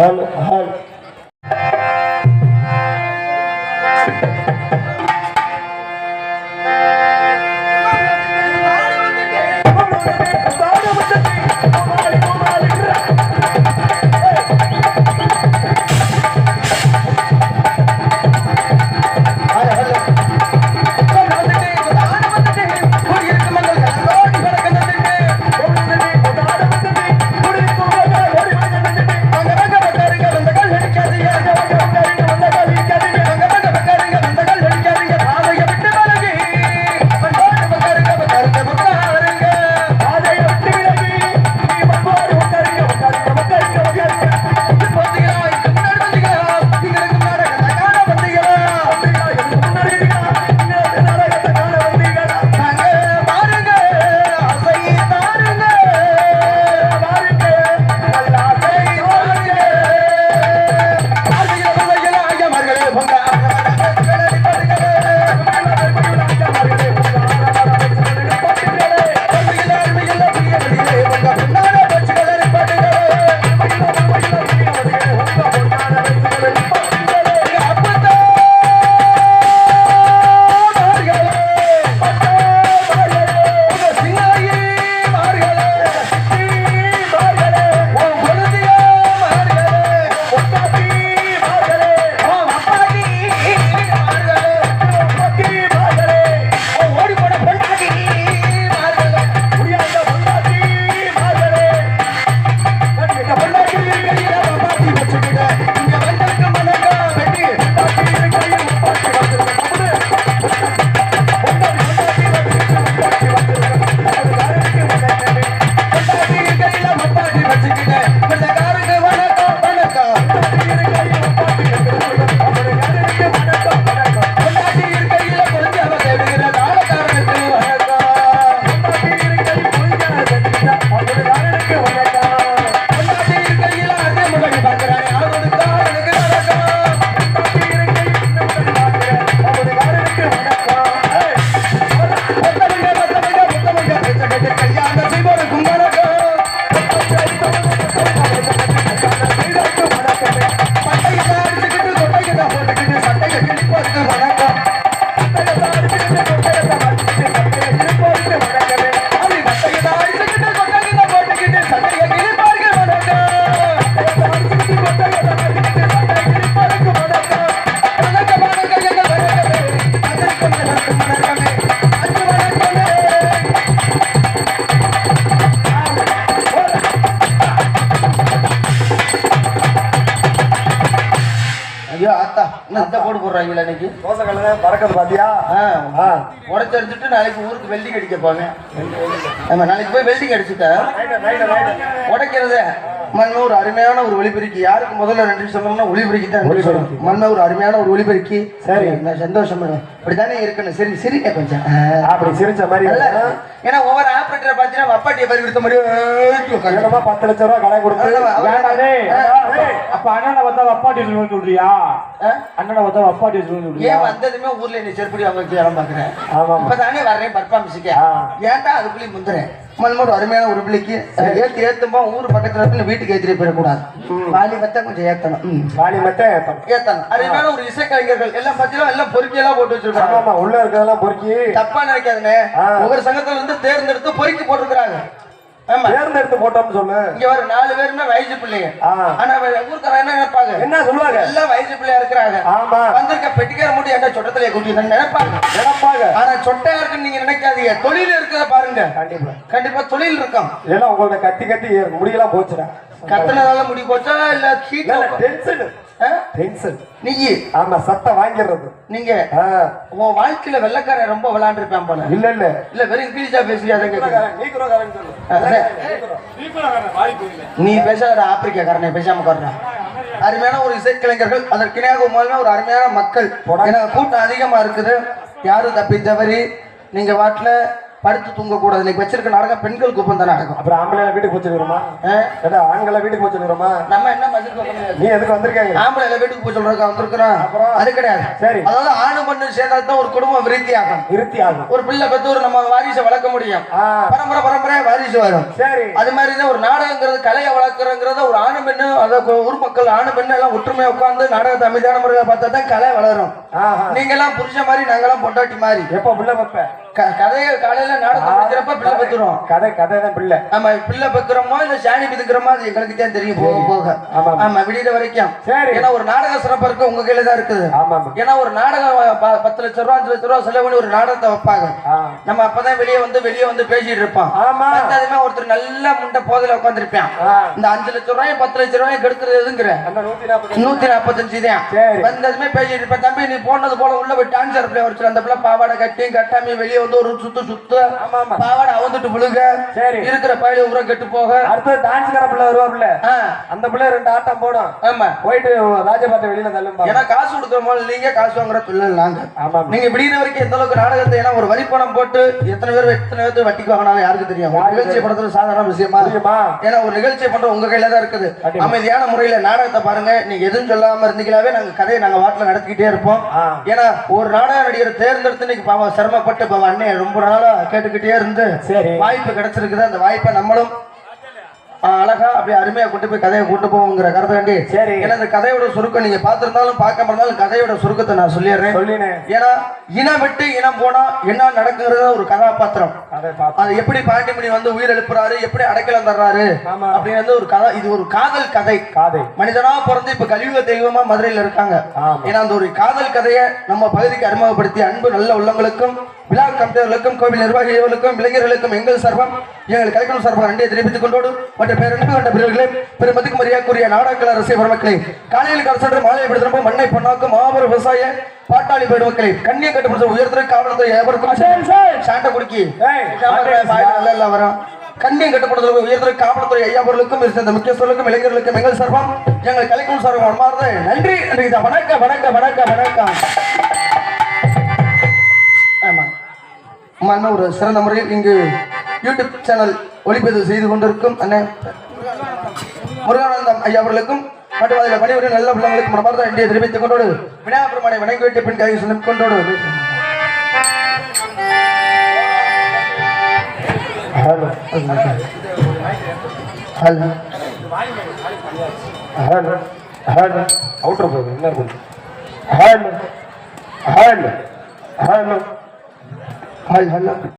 Hello hello இந்த போடு போடுறாங்களா இன்னைக்கு தோசை கல்ல பறக்கிறது பாத்தியா உடச்சு எடுத்துட்டு நாளைக்கு ஊருக்கு வெல்டிங் அடிக்க போங்க நாளைக்கு போய் வெல்டிங் அடிச்சுட்டா உடைக்கிறது? மண்மை ஒரு அருமையான ஒரு ஒளிபெருக்கி. யாருக்கு முதல்ல நன்றி சொல்லணும்னா ஒளிபெருக்கி தான் மண்மை ஒரு அருமையான ஒரு ஒளிபெருக்கி. சரி. நான் சந்தோஷம் இப்படித்தானே இருக்கணும். சரி சிரிங்க கொஞ்சம். அப்படி சிரிச்ச மாதிரி ஏன்னா ஒவ்வொரு ஆப்ரேட்டரை பார்த்தீங்கன்னா வப்பாட்டியை பறி கொடுத்த. கண்டிப்பா பத்து லட்சம் ரூபாய் கடை கொடுத்து? அப்ப அண்ணனை பார்த்தா அப்பாட்டி சொல்லணும்னு சொல்றியா? அண்ணனை பார்த்தா அப்பாட்டி சொல்லணும்னு சொல்றியா? ஏன் வந்ததுமே ஊர்ல நீ செருப்படி அவங்க இடம் பாக்குறேன் ஆமா இப்பதானே வர்றேன் பர்ஃபார்மன்ஸுக்கு. ஏன்டா அதுக்குள்ளேயும் முந்துறேன் மண்மோட அருமையான ஒரு பிள்ளைக்கு ஏத்து ஏத்தும்பா ஊர் பக்கத்துல இருக்கு வீட்டுக்கு ஏத்திட்டு போயிடக்கூடாது. வாலி பத்தா கொஞ்சம் ஏத்தணும். ம். வாலி மட்டும் ஏத்தம். ஏத்தணும். அருமையான ஒரு இசைக்கலைஞர்கள். எல்லாம் பார்த்தீங்கன்னா எல்லாம் பொறுக்கி எல்லாம் போட்டு வச்சிருக்காங்க ஆமா உள்ள இருக்கிறதெல்லாம் பொறுக்கி. தப்பா நினைக்காதுண்ணே. ஒவ்வொரு சங்கத்துல இருந்து தேர்ந்தெடுத்து பொறுக்கி போட்டிருக்கிறாங்க. தேர்ந்தெடுத்து போட்டோம்னு சொல்லு. இங்க ஒரு நாலு பேருமே வயசு பிள்ளைங்க. ஆனா ஊருக்கார என்ன நினைப்பாங்க? என்ன சொல்லுவாங்க? எல்லாம் வயசு பிள்ளையா இருக்கிறாங்க. ஆமா. வந்திருக்க பெட்டிக்கார முடி என்ன சொட்டத்திலே கூட்டி நினைப்பாங்க. நினைப்பாங்க. ஆனா சொட்டையா இருக்குன்னு நீங்க நினைக்காதீங்க. தொழில் இருக்கிறத பாருங்க. கண்டிப்பா. கண்டிப்பா தொழில் இருக்கும். இல்லைன்னா உங்கள்ட்ட கத்தி கத்தி முடியெல்லாம் போச்சுடா. கத்தனதால முடி போச்சா இல்ல டென்ஷன் டென்ஷன். நீ. ஆமா சத்தம் வாங்கிடுறது. நீங்க. உன் வாழ்க்கையில வெள்ளக்காரன் ரொம்ப விளையாண்டுருப்பான் போல. இல்ல இல்ல. இல்ல வெறும் இங்கிலீஷா பேசுறியா நீ பேசாத ஆப்பிரிக்காக்காரனை பேசாம உட்கார்றா அருமையான ஒரு இசைக்கலைஞர்கள் அதற்கிணையாக மூலமா ஒரு அருமையான மக்கள். எனக்கு கூட்டம் அதிகமா இருக்குது. யாரும் தப்பி தவறி நீங்க வாட்டில் படுத்து தூங்க கூடாது இன்னைக்கு வச்சிருக்க நாடகம் பெண்களுக்கு ஒப்பந்த நாடகம் அப்புறம் ஆம்பளை வீட்டுக்கு போச்சுக்கிறோமா ஆ? ஏடா ஆண்களை வீட்டுக்கு போச்சுக்கிறோமா நம்ம என்ன நீ எதுக்கு வந்திருக்காங்க? ஆம்பளை வீட்டுக்கு போய் சொல்றதுக்கு வந்திருக்கிறோம். அப்புறம்? அது கிடையாது. சரி. அதாவது ஆணு பண்ணு சேர்ந்தா தான் ஒரு குடும்பம் விருத்தி ஆகும். விருத்தி ஆகும். ஒரு பிள்ளை பெற்று ஒரு நம்ம வாரிசை வளர்க்க முடியும். பரம்பரை பரம்பரையா வாரிசு வரும். சரி. அது மாதிரி தான் ஒரு நாடகங்கிறது கலையை வளர்க்குறங்கிறத ஒரு ஆணு பெண்ணு அதை ஊர் மக்கள் ஆணு பெண்ணு எல்லாம் ஒற்றுமையா உட்கார்ந்து நாடகத்தை அமைதியான முறையில் பார்த்தா தான் கலை வளரும். நீங்க எல்லாம் புருஷ மாதிரி நாங்கெல்லாம் பொண்டாட்டி மாதிரி. எப்ப பிள்ளை க- கதையை காலையில நாடகம் வைக்கிறப்ப பிள்ளை பெற்றுரும் கதை கதை தான் பிள்ளை. ஆமா பிள்ளை பெக்கிறோமோ இல்ல சாணி பிதுக்கிறோமோ அது எங்களுக்கு தான் தெரியும். போக போக. ஆமா. ஆமா. வரைக்கும். சரி. ஏன்னா ஒரு நாடக சிறப்பு இருக்கு உங்க கையில தான் இருக்குது. ஆமா ஏன்னா ஒரு நாடகம் பத்து லட்ச ரூபா அஞ்சு லட்ச ரூபா செலவு பண்ணி ஒரு நாடகத்தை வைப்பாங்க. நம்ம அப்பதான் வெளியே வந்து வெளியே வந்து பேசிட்டு இருப்போம். ஆமா. வந்ததுமே ஒருத்தர் நல்ல முண்டை போதையில உட்காந்துருப்பான். இந்த அஞ்சு லட்ச ரூபாயும் பத்து லட்ச ரூபாயும் கெடுக்கிறது எதுங்கிற? அந்த நூத்தி நாற்பது நூத்தி நாற்பத்தஞ்சு தான். வந்ததுமே பேசிட்டு இருப்பேன். தம்பி நீ போனது போல உள்ள போய் பிள்ளை வச்சு அந்த பிள்ளை பாவாடை கட்டி கட்டாமி வெளியே வந்து ஒரு சுத்து சுத்து பாவாடை அவந்துட்டு விழுக சரி. இருக்கிற பயில உரம் கெட்டு போக. அடுத்து டான்ஸ் கார பிள்ளை வருவா பிள்ளை. ஆ, அந்த பிள்ளை ரெண்டு ஆட்டம் போடும். ஆமா. போயிட்டு ராஜபாட்டை வெளியில தள்ளும்பா ஏன்னா காசு கொடுக்குற போல நீங்க காசு வாங்குற பிள்ளை நாங்க. ஆமா நீங்க விடிய வரைக்கும் எந்த அளவுக்கு நாடகத்தை ஏன்னா ஒரு வரி பணம் போட்டு எத்தனை பேர் எத்தனை பேர் வட்டிக்கு வாங்கினாலும் யாருக்கு தெரியும்? நிகழ்ச்சி படத்துல சாதாரண விஷயமா? ஏன்னா ஒரு நிகழ்ச்சி பண்ற உங்க கையில தான் இருக்குது. அமைதியான முறையில நாடகத்தை பாருங்க. நீங்க எதுவும் சொல்லாம இருந்தீங்களாவே நாங்க கதையை நாங்க வாட்டில நடத்திக்கிட்டே இருப்போம். ஏன்னா ஒரு நாடக நடிகர் தேர்ந்தெடுத்து இன்னைக்கு பாவம் சிரமப்பட்டு பாவம் அண்ணன் ரொம்ப நாளா கேட்டுக்கிட்டே இருந்து சரி. வாய்ப்பு கிடைச்சிருக்குது. அந்த வாய்ப்பை நம்மளும் அழகா அப்படியே அருமையா கொண்டு போய் கதையை கொண்டு போவோங்கிற கருத்தாண்டி சரி. ஏன்னா இந்த கதையோட சுருக்கம் நீங்க பார்த்திருந்தாலும் பார்க்காம இருந்தாலும் கதையோட சுருக்கத்தை நான் சொல்லிடுறேன். சொல்லினேன் ஏன்னா இனம் விட்டு இனம் போனா என்ன நடக்குங்கிறது ஒரு கதாபாத்திரம். அதை எப்படி பாண்டிமணி வந்து உயிர் எழுப்புறாரு எப்படி அடைக்கலம் தர்றாரு. அப்படின்னு வந்து ஒரு கதை இது ஒரு காதல் கதை. காதை. மனிதனா பிறந்து இப்ப கலியுக தெய்வமா மதுரையில இருக்காங்க. ஏன்னா அந்த ஒரு காதல் கதையை நம்ம பகுதிக்கு அறிமுகப்படுத்தி அன்பு நல்ல உள்ளங்களுக்கும் விழா கமிட்டியர்களுக்கும் கோவில் நிர்வாகிகளுக்கும் இளைஞர்களுக்கும் எங்கள் சார்பம் எங்கள் கலைக்குழு சார்பாக நன்றியை தெரிவித்துக் கொண்டோடு மற்ற பேரன்பு கொண்ட பிரிவுகளே பெருமதிக்கு மரியாதைக்குரிய நாடக ரசிக பெருமக்களே காலையில் கலசன்று மாலை விடுதலும் மண்ணை பொன்னாக்கும் மாபெரும் விவசாய பாட்டாளி பெருமக்களே கண்ணியம் கட்டுப்படுத்த உயர்த்துறை காவல்துறை எவருக்கும் சாண்ட குடிக்கி. நல்ல எல்லாம் வரும் கண்ணியம் கட்டுப்படுத்த உயர்த்துறை காவல்துறை ஐயா அவர்களுக்கும் இருந்த முக்கியஸ்தர்களுக்கும் இளைஞர்களுக்கும் எங்கள் சார்பம் எங்கள் கலைக்குழு சார்பாக மனமார்ந்த நன்றி. நன்றி வணக்கம் வணக்கம் வணக்கம் வணக்கம். அம்மா ஒரு சிறந்த முறையில் இங்கு யூடியூப் சேனல் ஒளிப்பதிவு செய்து கொண்டிருக்கும் அண்ணன் முருகானந்தம் ஐயா அவர்களுக்கும் மற்றும் அதில் பணிபுரியும் நல்ல பிள்ளைகளுக்கும் மனமார்ந்த நன்றியை தெரிவித்துக் கொண்டோடு விநாயகர் பெருமானை வணங்கி வைத்து பின் கை சொல்லிக் கொண்டோடு. Hello hello hello hello outer போகுது என்ன hello hello hello hello hello